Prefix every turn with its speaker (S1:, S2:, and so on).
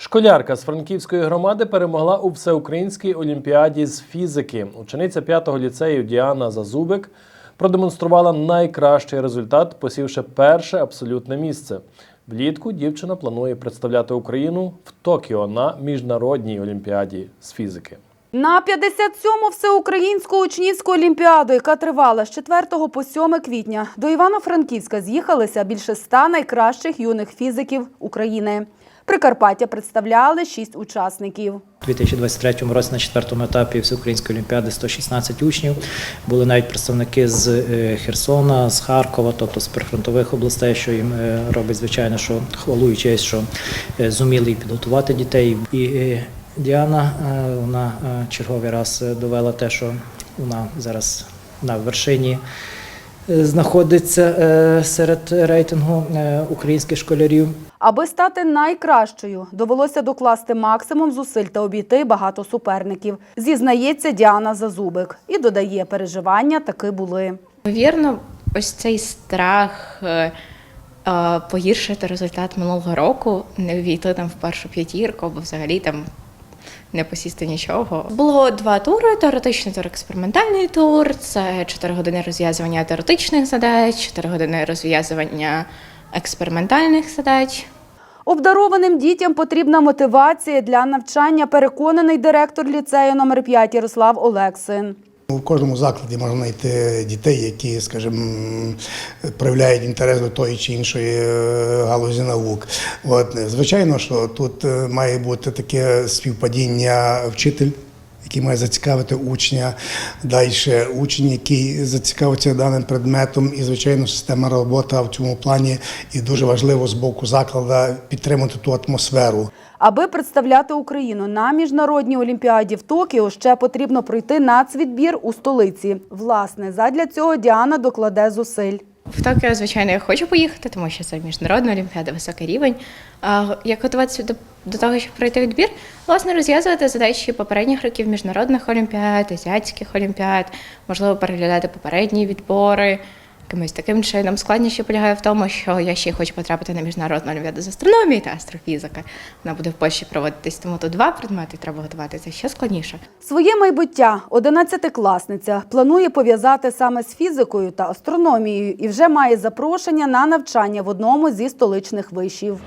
S1: Школярка з Франківської громади перемогла у всеукраїнській олімпіаді з фізики. Учениця 5-го ліцею Діана Зазубик продемонструвала найкращий результат, посівши перше абсолютне місце. Влітку дівчина планує представляти Україну в Токіо на міжнародній олімпіаді з фізики.
S2: На 57-му всеукраїнську учнівську олімпіаду, яка тривала з 4 по 7 квітня, до Івано-Франківська з'їхалися більше ста найкращих юних фізиків України. Прикарпаття представляли шість учасників.
S3: У 2023 році на четвертому етапі Всеукраїнської олімпіади 116 учнів. Були навіть представники з е, Херсона, з Харкова, тобто з прифронтових областей, що їм е, робить, звичайно, що хвалую честь, що е, зуміли підготувати дітей. І Діана вона черговий раз довела те, що вона зараз на вершині знаходиться е, серед рейтингу е, українських школярів.
S2: Аби стати найкращою, довелося докласти максимум зусиль та обійти багато суперників. Зізнається Діана Зазубик і додає, переживання таки були.
S4: Ймовірно, ось цей страх е, погіршити результат минулого року, не ввійти там в першу п'ятірку, або взагалі там не посісти нічого. Було два тури: теоретичний тур, експериментальний тур. Це 4 години розв'язування теоретичних задач, 4 години розв'язування експериментальних задач.
S2: Обдарованим дітям потрібна мотивація для навчання, переконаний директор ліцею номер 5 Ярослав Олексин.
S5: У кожному закладі можна знайти дітей, які, скажімо, проявляють інтерес до тої чи іншої е, галузі наук. От, звичайно, що тут е, має бути таке співпадіння вчитель. Який має зацікавити учня, далі учень, який зацікавиться даним предметом, і звичайно, система робота в цьому плані і дуже важливо з боку закладу підтримати ту атмосферу.
S2: Аби представляти Україну на міжнародній олімпіаді в Токіо, ще потрібно пройти нацвідбір у столиці. Власне, задля цього Діана докладе зусиль.
S4: В Токіо, звичайно, я хочу поїхати, тому що це міжнародна олімпіада, високий рівень. А як готуватися до, до того, щоб пройти відбір, власне, розв'язувати задачі попередніх років міжнародних олімпіад, азіатських олімпіад, можливо, переглядати попередні відбори. Якимось таким чином складніше полягає в тому, що я ще хочу потрапити на міжнародну олімпіаду з астрономії та астрофізики. Вона буде в Польщі проводитись, тому тут два предмети треба готуватися ще складніше.
S2: Своє майбуття одинадцятикласниця планує пов'язати саме з фізикою та астрономією і вже має запрошення на навчання в одному зі столичних вишів.